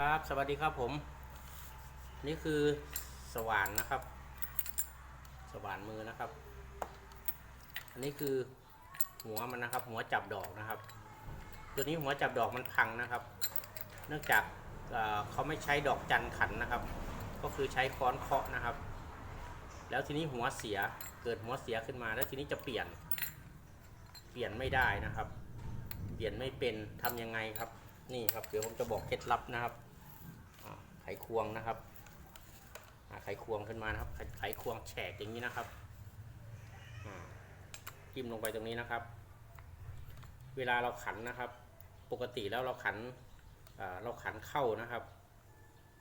ครับ สวัสดีครับผม นี่คือสว่านนะครับ สว่านมือนะครับ อันนี้คือหัวมันนะครับ หัวจับดอกนะครับ ตัวนี้หัวจับดอกมันพังนะครับ เนื่องจากเเขาไม่ใช้ดอกจันขันนะครับ ก็คือใช้ค้อนเคาะนะครับ แล้วทีนี้หัวเสียเกิดหัวเสียขึ้นมา แล้วทีนี้จะเปลี่ยน เปลี่ยนไม่ได้นะครับ เปลี่ยนไม่เป็นทำยังไงครับนี่ครับเดี๋ยวผมจะบอกเคล็ดลับนะครับ ไขควงนะครับไขควงขึ้นมานะครับ ไขควงแฉกอย่างนี้นะครับจิ้มลงไปตรงนี้นะครับ เวลาเราขันนะครับ ปกติแล้วเราขันเราขันเข้านะครับ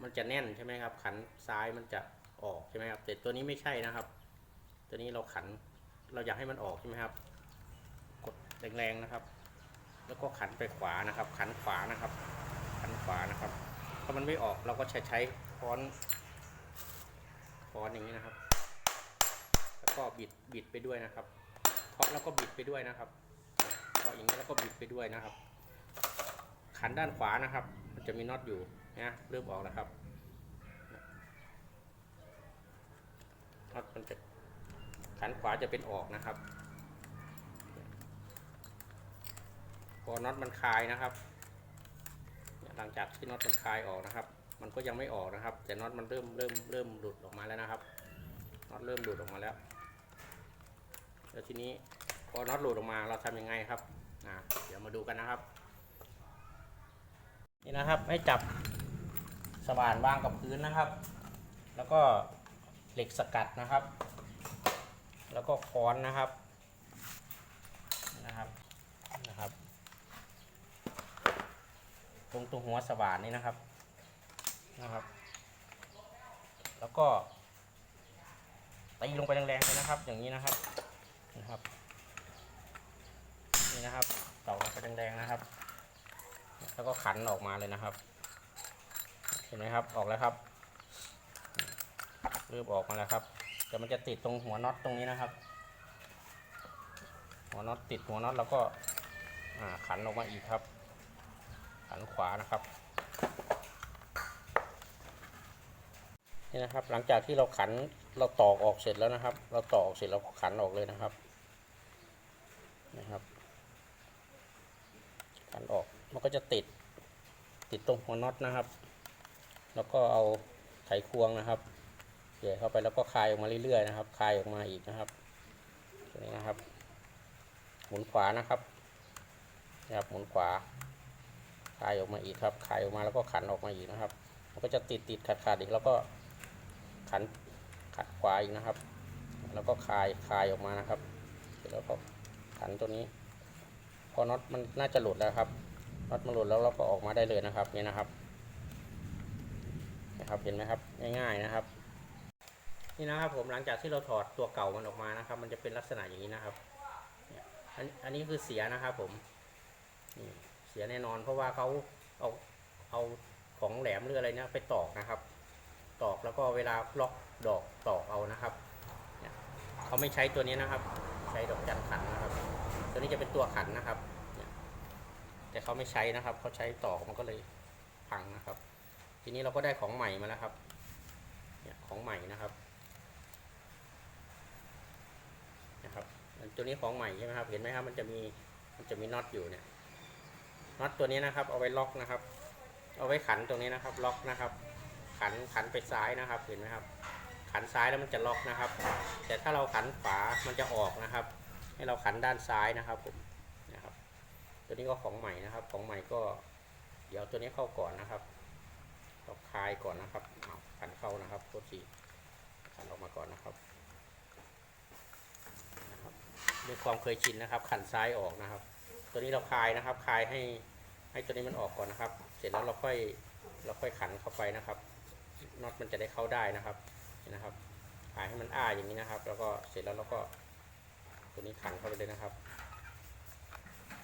มันจะแน่นใช่ไหมครับ ขันซ้ายมันจะออกใช่ไหมครับ แต่ตัวนี้ไม่ใช่นะครับ ตัวนี้เราขันเราอยากให้มันออกใช่ไหมครับ กดแรงๆนะครับ แล้วก็ขันไปขวานะครับ ขันขวานะครับ ขันขวานะครับ ถ้ามันไม่ออกเราก็ใช้ใช้ค้อนค้อนอย่างนี้นะครับ แล้วก็บิดบิดไปด้วยนะครับเคาะแล้วก็บิดไปด้วยนะครับเคาะอย่างนี้แล้วก็บิดไปด้วยนะครับ ขันด้านขวานะครับ มันจะมีน็อตอยู่นะเริ่มออกแล้วครับน็อตมันจะขันขวาจะเป็นออกนะครับพอน็อตมันคลายนะครับ หลังจากที่น็อตมันคลายออกนะครับ มันก็ยังไม่ออกนะครับ แต่น็อตมันเริ่มเริ่มเริ่มหลุดออกมาแล้วนะครับน็อตเริ่มหลุดออกมาแล้ว แล้วทีนี้พอน็อตหลุดออกมาเราทำยังไงครับอ่าเดี๋ยวมาดูกันนะครับ นี่นะครับให้จับสว่านวางกับพื้นนะครับ แล้วก็เหล็กสกัดนะครับ แล้วก็ค้อนนะครับนะครับ ตรงตรงหัวสว่านนี่นะครับนะครับ แล้วก็ตีลงไปแรงๆเลยนะครับ อย่างนี้นะครับนะครับนี่นะครับตอกลงไปแรงๆนะครับ แล้วก็ขันออกมาเลยนะครับ เห็นไหมครับออกแล้วครับเริ่มออกมาแล้วครับแต่มันจะติดตรงหัวน็อตตรงนี้นะครับ หัวน็อตติดหัวน็อตแล้วก็ขันออกมาอีกครับ ขันขวานะครับนี่นะครับ หลังจากที่เราขันเราตอกออกเสร็จแล้วนะครับ เราตอกออกเสร็จเราก็ขันออกเลยนะครับนะครับ ขันออกมันก็จะติดติดตรงหัวน็อตนะครับ แล้วก็เอาไขควงนะครับเหยียเข้าไปแล้วก็คลายออกมาเรื่อยๆนะครับ คลายออกมาอีกนะครับตัวนี้นะครับ หมุนขวานะครับนะครับหมุนขวา คลายออกมาอีกครับคลายออกมาแล้วก็ขันออกมาอีกนะครับ มันก็จะติดติดขัดขัดอีกแล้วก็ขันขัดขวาอีกนะครับ แล้วก็คลายคลายออกมานะครับเสร็จแล้วก็ขันตัวนี้ พอน็อตมันน่าจะหลุดแล้วครับน็อตมันหลุดแล้วเราก็ออกมาได้เลยนะครับนี่นะครับนะครับเห็นไหมครับง่ายๆนะครับ นี่นะครับผมหลังจากที่เราถอดตัวเก่ามันออกมานะครับ มันจะเป็นลักษณะอย่างนี้นะครับอันอันนี้คือเสียนะครับผมนี่ เสียแน่นอน เพราะว่าเขาเอาเอาของแหลมหรืออะไรเนี่ยไปตอกนะครับ ตอกแล้วก็เวลาล็อกดอกตอกเอานะครับเนี่ยเขาไม่ใช้ตัวนี้นะครับ ใช้ดอกจันขันนะครับ ตัวนี้จะเป็นตัวขันนะครับเนี่ยแต่เขาไม่ใช้นะครับเขาใช้ตอกมันก็เลยพังนะครับ ทีนี้เราก็ได้ของใหม่มาแล้วครับเนี่ยของใหม่นะครับนะครับตัวนี้ของใหม่ใช่ไหมครับ เห็นไหมครับ มันจะมี มันจะมีน็อตอยู่เนี่ย น็อตตัวนี้นะครับ เอาไว้ล็อกนะครับ เอาไว้ขันตรงนี้นะครับ ล็อกนะครับ ขันขันไปซ้ายนะครับเห็นไหมครับ ขันซ้ายแล้วมันจะล็อกนะครับ แต่ถ้าเราขันขวามันจะออกนะครับ ให้เราขันด้านซ้ายนะครับผมนะครับ ตัวนี้ก็ของใหม่นะครับ ของใหม่ก็ เดี๋ยวตัวนี้เข้าก่อนนะครับเราคลายก่อนนะครับขันเข้านะครับโทษทีขันออกมาก่อนนะครับนะครับด้วยความเคยชินนะครับ ขันซ้ายออกนะครับ ตัวนี้เราคลายนะครับ คลายให้ให้ตัวนี้มันออกก่อนนะครับ เสร็จแล้วเราค่อยเราค่อยขันเข้าไปนะครับน็อตมันจะได้เข้าได้นะครับเห็นนะครับคลายให้มันอ้าอย่างนี้นะครับ แล้วก็เสร็จแล้วเราก็ตัวนี้ขันเข้าไปเลยนะครับ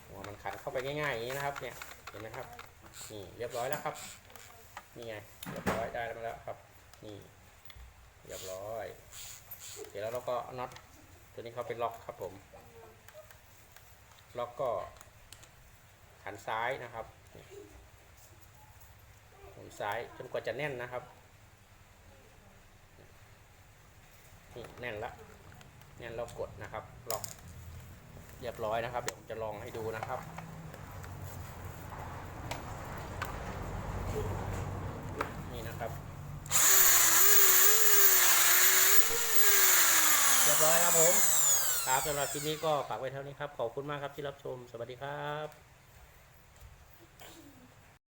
หัวมันขันเข้าไปง่ายๆอย่างนี้นะครับ เนี่ยเห็นไหมครับนี่เรียบร้อยแล้วครับนี่ไงเรียบร้อยได้มาแล้วครับนี่เรียบร้อย เสร็จแล้วเราก็น็อตตัวนี้เข้าไปล็อกครับผม ล็อกก็ขันซ้ายนะครับหมุนซ้ายจนกว่าจะแน่นนะครับนี่แน่นละแน่นเรากดนะครับล็อกเรียบร้อยนะครับ เดี๋ยวผมจะลองให้ดูนะครับนี่นะครับ เรียบร้อยครับผม ครับสำหรับคลิปนี้ก็ฝากไว้เท่านี้ครับ ขอบคุณมากครับที่รับชม สวัสดีครับ